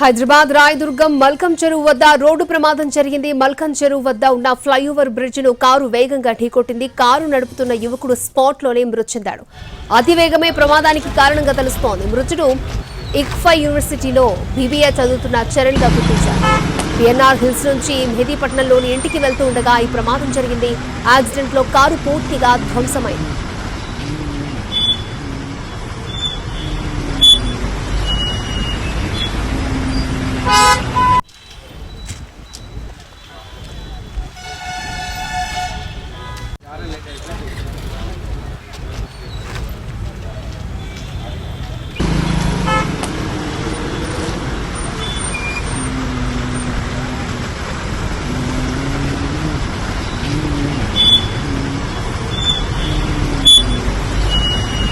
Hyderabad Rayadurgam Malcolm చెరువు వద్ద road ప్రమాదం జరిగింది. మల్కం చెరువు వద్ద ఉన్న ఫ్లైఓవర్ బ్రిడ్జ్ను కారు వేగంగా ఢీకొట్టింది. కారు నడుపుతున్న యువకుడు స్పాట్లోనే మృతి చెందాడు. అతివేగమే ప్రమాదానికి కారణంగా తెలుస్తోంది. మృతుడు ఇక్ఫా యూనివర్సిటీలో బీబీఏ చదువుతున్న చరణ్గా గుర్తించారు. బిఎన్ఆర్ హిల్స్ నుంచి మెహదీపట్నంలోని ఇంటికి వెళ్తూ ఉండగా ఈ ప్రమాదం జరిగింది. యాక్సిడెంట్లో కారు పూర్తిగా ధ్వంసమైంది.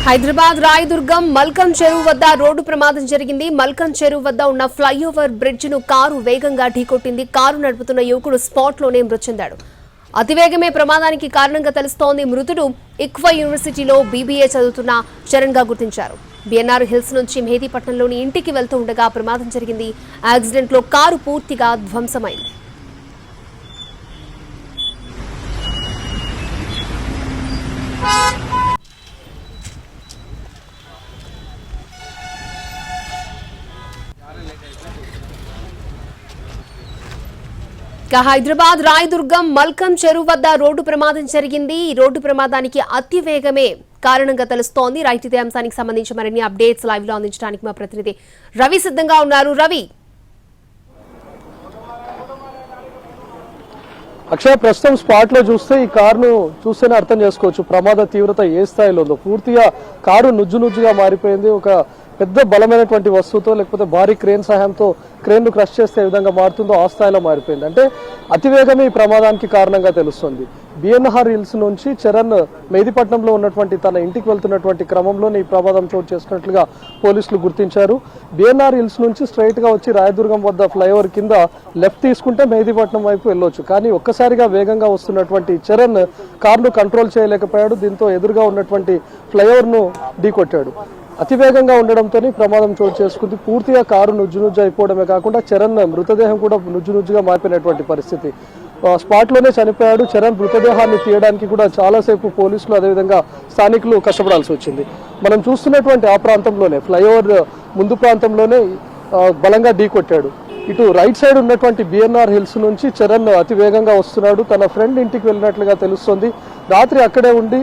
హైదరాబాద్ రాయదుర్గం మల్కం చెరువు వద్ద రోడ్డు ప్రమాదం జరిగింది. మల్కం చెరువు వద్ద ఉన్న ఫ్లైఓవర్ బ్రిడ్జ్ను కారు వేగంగా ఢీకొట్టింది. కారు నడుపుతున్న యువకుడు స్పాట్లోనే మృతి చెందాడు అతివేగమే ప్రమాదానికి కారణంగా తెలుస్తోంది. మృతుడు ఇక్వా యూనివర్సిటీలో బీబీఏ చదువుతున్న చరణ్గా గుర్తించారు. బిఎన్ఆర్ హిల్స్ నుంచి మెహదీపట్నంలోని ఇంటికి వెళ్తూ ఉండగా ప్రమాదం జరిగింది. యాక్సిడెంట్లో కారు పూర్తిగా ధ్వంసమైంది. ఇక హైదరాబాద్ రాయదుర్గం మల్కం చెరువు వద్ద రోడ్డు ప్రమాదం జరిగింది. ఈ రోడ్డు ప్రమాదానికి అతి వేగమే కారణంగా తెలుస్తోంది. రైట్ ఇదే అంశానికి సంబంధించి మరిన్ని అప్డేట్స్ లైవ్లో అందించడానికి మా ప్రతినిధి రవి సిద్ధంగా ఉన్నారు. రవి. అక్షయ ప్రస్తుతం స్పాట్లో చూస్తే ఈ కారును చూస్తేనే అర్థం చేసుకోవచ్చు. ప్రమాద తీవ్రత ఏ స్థాయిలో ఉందో. పూర్తిగా కారు నుజ్జు నుజ్జుగా మారిపోయింది. ఒక పెద్ద బలమైనటువంటి వస్తువుతో లేకపోతే భారీ క్రేన్ సహాయంతో క్రేన్ను క్రష్ చేసే విధంగా మారుతుందో ఆ స్థాయిలో మారిపోయింది. అంటే అతివేగమే ఈ ప్రమాదానికి కారణంగా తెలుస్తుంది. బిఎన్ఆర్ హిల్స్ నుంచి చరణ్ మెహదీపట్నంలో ఉన్నటువంటి తన ఇంటికి వెళ్తున్నటువంటి క్రమంలోనే ఈ ప్రమాదం చోటు చేసుకున్నట్లుగా పోలీసులు గుర్తించారు. బిఎన్ఆర్ హిల్స్ నుంచి స్ట్రైట్గా వచ్చి రాయదుర్గం వద్ద ఫ్లైఓవర్ కింద లెఫ్ట్ తీసుకుంటే మెహదీపట్నం వైపు వెళ్ళొచ్చు. కానీ ఒక్కసారిగా వేగంగా వస్తున్నటువంటి చరణ్ కారును కంట్రోల్ చేయలేకపోయాడు. దీంతో ఎదురుగా ఉన్నటువంటి ఫ్లైఓవర్ను ఢీకొట్టాడు. అతివేగంగా ఉండడంతో ప్రమాదం చోటు చేసుకుంది. పూర్తిగా కారు నుజ్జు నుజ్జు అయిపోవడమే కాకుండా చరణ్ మృతదేహం కూడా నుజ్జు నుజ్జుగా మారిపోయినటువంటి పరిస్థితి. స్పాట్లోనే చనిపోయాడు. చరణ్ మృతదేహాన్ని తీయడానికి కూడా చాలాసేపు పోలీసులు అదేవిధంగా స్థానికులు కష్టపడాల్సి వచ్చింది. మనం చూస్తున్నటువంటి ఆ ప్రాంతంలోనే ఫ్లైఓవర్ ముందు ప్రాంతంలోనే బలంగా ఢీ కొట్టాడు. ఇటు రైట్ సైడ్ ఉన్నటువంటి బిఎన్ఆర్ హిల్స్ నుంచి చరణ్ అతి వేగంగా వస్తున్నాడు. తన ఫ్రెండ్ ఇంటికి వెళ్ళినట్లుగా తెలుస్తుంది. రాత్రి అక్కడే ఉండి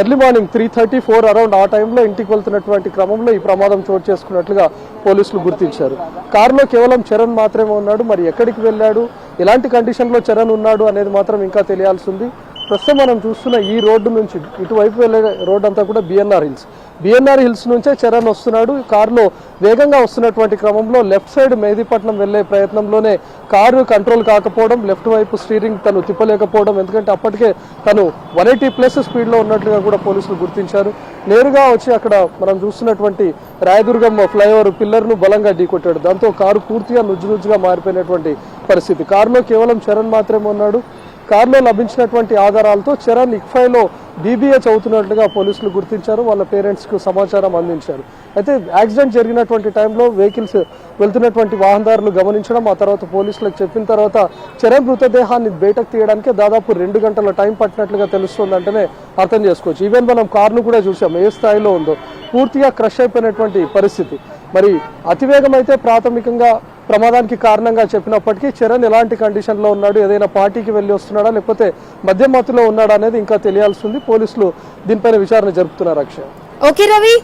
early morning three thirty four around ఆ టైంలో ఇంటికి వెళ్తున్నటువంటి క్రమంలో ఈ ప్రమాదం చోటు చేసుకున్నట్లుగా పోలీసులు గుర్తించారు. కారులో కేవలం చరణ్ మాత్రమే ఉన్నాడు. మరి ఎక్కడికి వెళ్ళాడు? ఎలాంటి కండిషన్లో చరణ్ ఉన్నాడు అనేది మాత్రం ఇంకా తెలియాల్సింది ప్రస్తుతం మనం చూస్తున్న ఈ రోడ్డు నుంచి ఇటువైపు వెళ్ళే రోడ్ అంతా కూడా బిఎన్ఆర్ హిల్స్ బిఎన్ఆర్ హిల్స్ నుంచే చరణ్ వస్తున్నాడు. కారులో వేగంగా వస్తున్నటువంటి క్రమంలో లెఫ్ట్ సైడ్ మెహదీపట్నం వెళ్ళే ప్రయత్నంలోనే కారు కంట్రోల్ కాకపోవడం లెఫ్ట్ వైపు స్టీరింగ్ తను తిప్పలేకపోవడం ఎందుకంటే అప్పటికే తను వన్ ఎయిటీ ప్లస్ స్పీడ్లో ఉన్నట్లుగా కూడా పోలీసులు గుర్తించారు. నేరుగా వచ్చి అక్కడ మనం చూస్తున్నటువంటి రాయదుర్గం ఫ్లైఓవర్ పిల్లర్ను బలంగా ఢీకొట్టాడు. దాంతో కారు పూర్తిగా నుజ్జు నుజ్జుగా మారిపోయినటువంటి పరిస్థితి. కారులో కేవలం చరణ్ మాత్రమే ఉన్నాడు. కారులో లభించినటువంటి ఆధారాలతో చరణ్ ఇక్ఫైలో బీబీఏ చదువుతున్నట్లుగా పోలీసులు గుర్తించారు వాళ్ళ పేరెంట్స్కు సమాచారం అందించారు. అయితే యాక్సిడెంట్ జరిగినటువంటి టైంలో వెహికల్స్ వెళ్తున్నటువంటి వాహనదారులు గమనించడం ఆ తర్వాత పోలీసులకు చెప్పిన తర్వాత చరణ్ మృతదేహాన్ని బయటకు తీయడానికి దాదాపు రెండు గంటల టైం పట్టినట్లుగా తెలుస్తుంది అంటేనే అర్థం చేసుకోవచ్చు. ఈవెన్ మనం కారును కూడా చూసాం ఏ స్థాయిలో ఉందో. పూర్తిగా క్రష్ అయిపోయినటువంటి పరిస్థితి. మరి అతివేగం అయితే ప్రాథమికంగా ప్రమాదానికి కారణంగా చెప్పినప్పటికీ చరణ్ ఎలాంటి కండిషన్లో ఉన్నాడు ఏదైనా పార్టీకి వెళ్ళి వస్తున్నాడా లేకపోతే మధ్య ఉన్నాడా అనేది ఇంకా తెలియాల్సి ఉంది. పోలీసులు దీనిపైన విచారణ జరుపుతున్నారు అక్షయ్. ఓకే రవి.